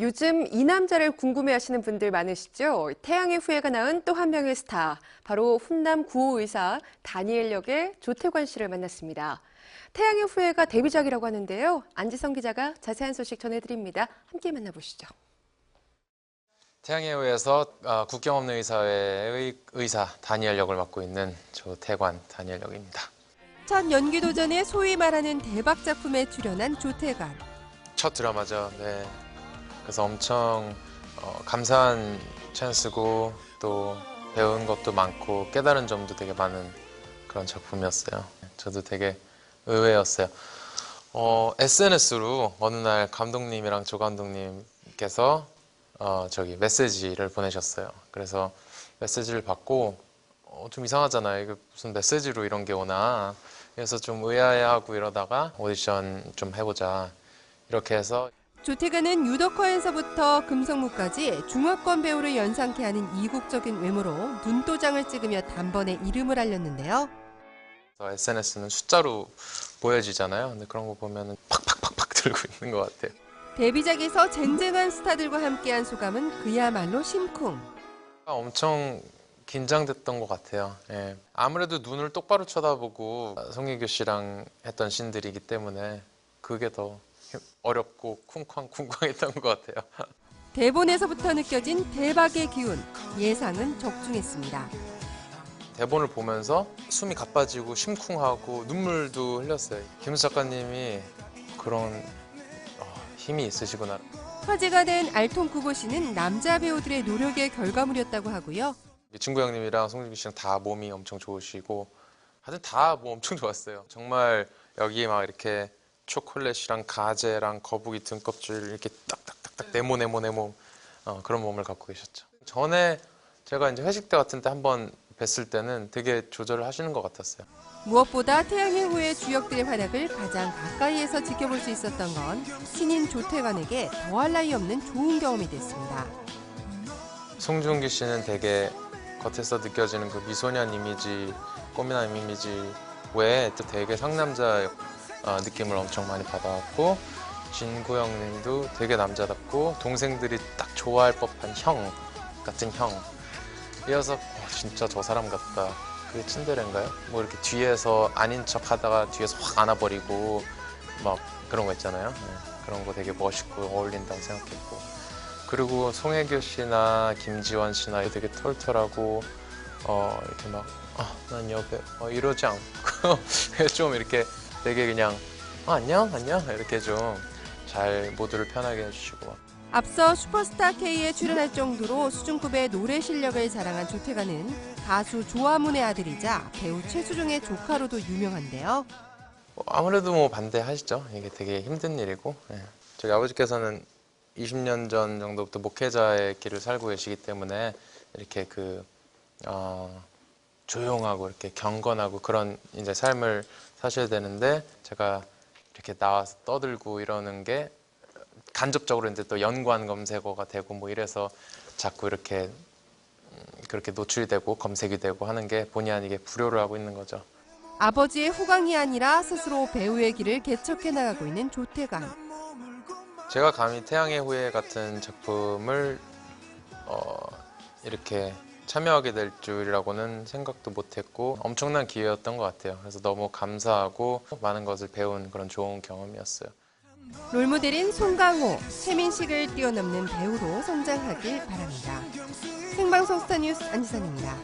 요즘 이 남자를 궁금해하시는 분들 많으시죠? 태양의 후예가 낳은 또 한 명의 스타, 바로 훈남 구호 의사 다니엘 역의 조태관 씨를 만났습니다. 태양의 후예가 데뷔작이라고 하는데요. 안지성 기자가 자세한 소식 전해드립니다. 함께 만나보시죠. 태양의 후예에서 어, 국경 없는 의사회의 의사 다니엘 역을 맡고 있는 조태관 다니엘 역입니다. 첫 연기 도전에 소위 말하는 대박 작품에 출연한 조태관. 첫 드라마죠. 네. 그래서 엄청 어, 감사한 찬스고 또 배운 것도 많고 깨달은 점도 되게 많은 그런 작품이었어요. 저도 되게 의외였어요. 어, SNS로 어느 날 감독님이랑 조 감독님께서 어, 저기 메시지를 보내셨어요. 그래서 메시지를 받고 어, 좀 이상하잖아요. 이거 무슨 메시지로 이런 게 오나. 그래서 좀 의아해하고 이러다가 오디션 좀 해보자. 이렇게 해서 조태관은 유덕화에서부터 금성무까지 중화권 배우를 연상케 하는 이국적인 외모로 눈도장을 찍으며 단번에 이름을 알렸는데요. SNS는 숫자로 보여지잖아요. 근데 그런 거 보면 팍팍팍팍 들고 있는 것 같아요. 데뷔작에서 쟁쟁한 스타들과 함께한 소감은 그야말로 심쿵. 엄청 긴장됐던 것 같아요. 예. 아무래도 눈을 똑바로 쳐다보고 송혜교 씨랑 했던 신들이기 때문에 그게 더 어렵고 쿵쾅쿵쾅했던 것 같아요. 대본에서부터 느껴진 대박의 기운. 예상은 적중했습니다. 대본을 보면서 숨이 가빠지고 심쿵하고 눈물도 흘렸어요. 김수 작가님이 그런 어, 힘이 있으시구나. 화제가 된 알통 구보 씨는 남자 배우들의 노력의 결과물이었다고 하고요. 진구 형님이랑 송중기 씨랑 다 몸이 엄청 좋으시고 하여튼 다 뭐 엄청 좋았어요. 정말 여기 막 이렇게 초콜릿이랑 가재랑 거북이 등껍질 이렇게 딱딱딱딱 네모 네모 네모 어, 그런 몸을 갖고 계셨죠. 전에 제가 이제 회식 때 같은 때 한번 뵀을 때는 되게 조절을 하시는 것 같았어요. 무엇보다 태양의 후예 주역들의 활약을 가장 가까이에서 지켜볼 수 있었던 건 신인 조태관에게 더할 나위 없는 좋은 경험이 됐습니다. 송중기 씨는 되게 겉에서 느껴지는 그 미소년 이미지, 꽃미남 이미지 외에 또 되게 상남자 어, 느낌을 엄청 많이 받아왔고 진구 형님도 되게 남자답고 동생들이 딱 좋아할 법한 형 같은 형. 이어서 어, 진짜 저 사람 같다. 그게 츤데레인가요? 뭐 이렇게 뒤에서 아닌 척 하다가 뒤에서 확 안아버리고 막 그런 거 있잖아요. 네, 그런 거 되게 멋있고 어울린다고 생각했고 그리고 송혜교 씨나 김지원 씨나 되게 털털하고 어 이렇게 막 아, 난 여배 어, 이러지 않고 좀 이렇게 되게 그냥 어, 안녕 안녕 이렇게 좀 잘 모두를 편하게 해주시고 앞서 슈퍼스타 K에 출연할 정도로 수준급의 노래 실력을 자랑한 조태관은 가수 조화문의 아들이자 배우 최수종의 조카로도 유명한데요. 어, 아무래도 뭐 반대하시죠. 이게 되게 힘든 일이고 예. 저희 아버지께서는 20년 전 정도부터 목회자의 길을 살고 계시기 때문에 이렇게 그 어, 조용하고 이렇게 경건하고 그런 이제 삶을 사셔야 되는데 제가 이렇게 나와서 떠들고 이러는 게 간접적으로 이제 또 연관 검색어가 되고 뭐 이래서 자꾸 이렇게 음, 그렇게 노출이 되고 검색이 되고 하는 게 본의 아니게 불효를 하고 있는 거죠. 아버지의 호강이 아니라 스스로 배우의 길을 개척해 나가고 있는 조태관. 제가 감히 태양의 후예 같은 작품을 어, 이렇게 참여하게 될 줄이라고는 생각도 못했고 엄청난 기회였던 것 같아요. 그래서 너무 감사하고 많은 것을 배운 그런 좋은 경험이었어요. 롤모델인 송강호, 최민식을 뛰어넘는 배우로 성장하길 바랍니다. 생방송 스타뉴스 안지선입니다.